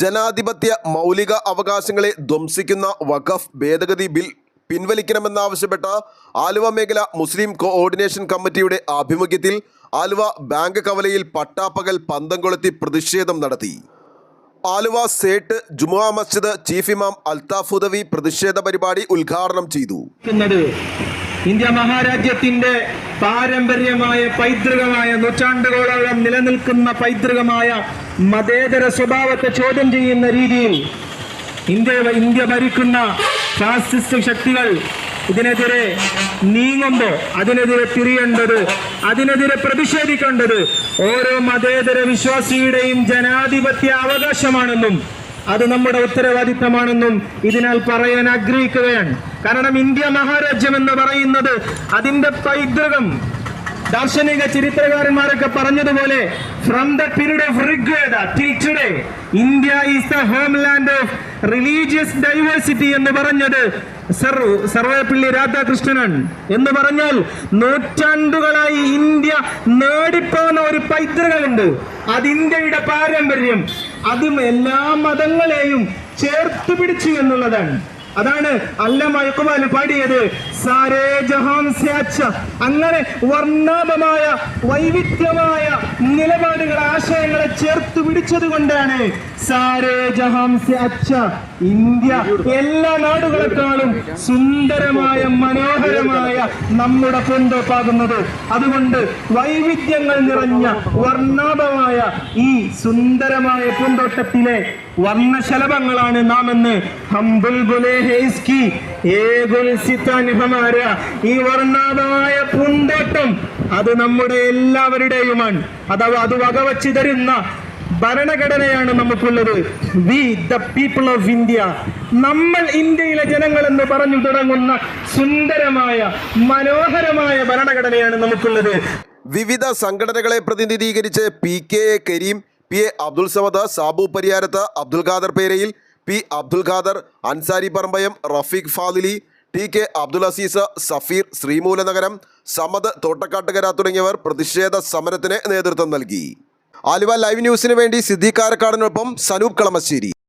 ജനാധിപത്യ മൗലിക അവകാശങ്ങളെ ധ്വംസിക്കുന്ന വഖഫ് ഭേദഗതി ബിൽ പിൻവലിക്കണമെന്നാവശ്യപ്പെട്ട ആലുവ മേഖല മുസ്ലിം കോഓർഡിനേഷൻ കമ്മിറ്റിയുടെ ആഭിമുഖ്യത്തിൽ ആലുവ ബാങ്ക് കവലയിൽ പട്ടാപ്പകൽ പന്തം കൊളുത്തി പ്രതിഷേധം നടത്തി. ആലുവ സേട്ട് ജുമുഅ മസ്ജിദ് ചീഫ് ഇമാം അൽതാഫുദവി പ്രതിഷേധ പരിപാടി ഉദ്ഘാടനം ചെയ്തു. ഇന്ത്യ മഹാരാജ്യത്തിന്റെ പാരമ്പര്യമായ പൈതൃകമായ നൂറ്റാണ്ടുകളോളം നിലനിൽക്കുന്ന പൈതൃകമായ മതേതര സ്വഭാവത്തെ ചോദ്യം ചെയ്യുന്ന രീതിയിൽ ഇന്ത്യ ഇന്ത്യ ഭരിക്കുന്ന ഫാസിസ്റ്റ് ശക്തികൾ ഇതിനെതിരെ നീങ്ങുമ്പോൾ അതിനെതിരെ തിരിയേണ്ടത് അതിനെതിരെ പ്രതിഷേധിക്കേണ്ടത് ഓരോ മതേതര വിശ്വാസിയുടെയും ജനാധിപത്യ അവകാശമാണെന്നും അത് നമ്മുടെ ഉത്തരവാദിത്തമാണെന്നും ഇതിനാൽ പറയാൻ ആഗ്രഹിക്കുകയാണ്. കാരണം ഇന്ത്യ മഹാരാജ്യം എന്ന് പറയുന്നത് അതിന്റെ പൈതൃകം ദാർശനിക ചരിത്രകാരന്മാരൊക്കെ പറഞ്ഞതുപോലെ from the period of Rigveda till today India is the homeland of religious diversity എന്ന് പറഞ്ഞത് സർ സർവേപ്പള്ളി രാധാകൃഷ്ണൻ എന്ന് പറഞ്ഞാൽ നൂറ്റാണ്ടുകളായി ഇന്ത്യ നേടിപ്പോന്ന ഒരു പൈതൃകമുണ്ട്. അത് ഇന്ത്യയുടെ പാരമ്പര്യം. അതും എല്ലാ മതങ്ങളെയും ചേർത്ത് പിടിച്ചു എന്നുള്ളതാണ്. അതാണ് അല്ല ഇഖ്ബാൽ പാടിയത്. സാരേ ജഹാൻ അങ്ങനെ വർണാഭമായ വൈവിധ്യമായ നിലപാടുകൾ ആശയങ്ങളെ ചേർത്ത് പിടിച്ചത് കൊണ്ടാണ് സാരേ ജഹാൻ ഇന്ത്യ എല്ലാ നാടുകളെക്കാളും സുന്ദരമായ മനോഹരമായ നമ്മുടെ പൊന്തോപ്പാകുന്നത്. അതുകൊണ്ട് വൈവിധ്യങ്ങൾ നിറഞ്ഞ വർണാഭമായ ഈ സുന്ദരമായ പൂന്തോട്ടത്തിലെ വർണശലഭങ്ങളാണ് നാം എന്ന് ഈ വർണാഭമായ പൂന്തോട്ടം അത് നമ്മുടെ എല്ലാവരുടെയുമാണ്. അഥവാ അത് വകവച്ച് തരുന്ന ഭരണഘടനയാണ് നമുക്കുള്ളത്. We the people of India നമ്മൾ ഇന്ത്യയിലെ ജനങ്ങൾ എന്ന് പറഞ്ഞു തുടങ്ങുന്ന സുന്ദരമായ മനോഹരമായ ഭരണഘടനയാണ് നമുക്കുള്ളത്. വിവിധ സംഘടനകളെ പ്രതിനിധീകരിച്ച് P K Karim P A Abdul Samad Sabu Pariyarath Abdul Khader Perayil P Abdul Khader Ansari Parambayam Rafeeq Fadili T K Abdul Azeez Safeer Sreemoolanagaram Samad Thottakkattukara തുടങ്ങിയവർ പ്രതിഷേധ സമരത്തിന് നേതൃത്വം നൽകി. ആലുവ ലൈവ് ന്യൂസിന് വേണ്ടി സിദ്ദീഖ് കാരക്കാടിനൊപ്പം സനൂപ് കളമശ്ശേരി.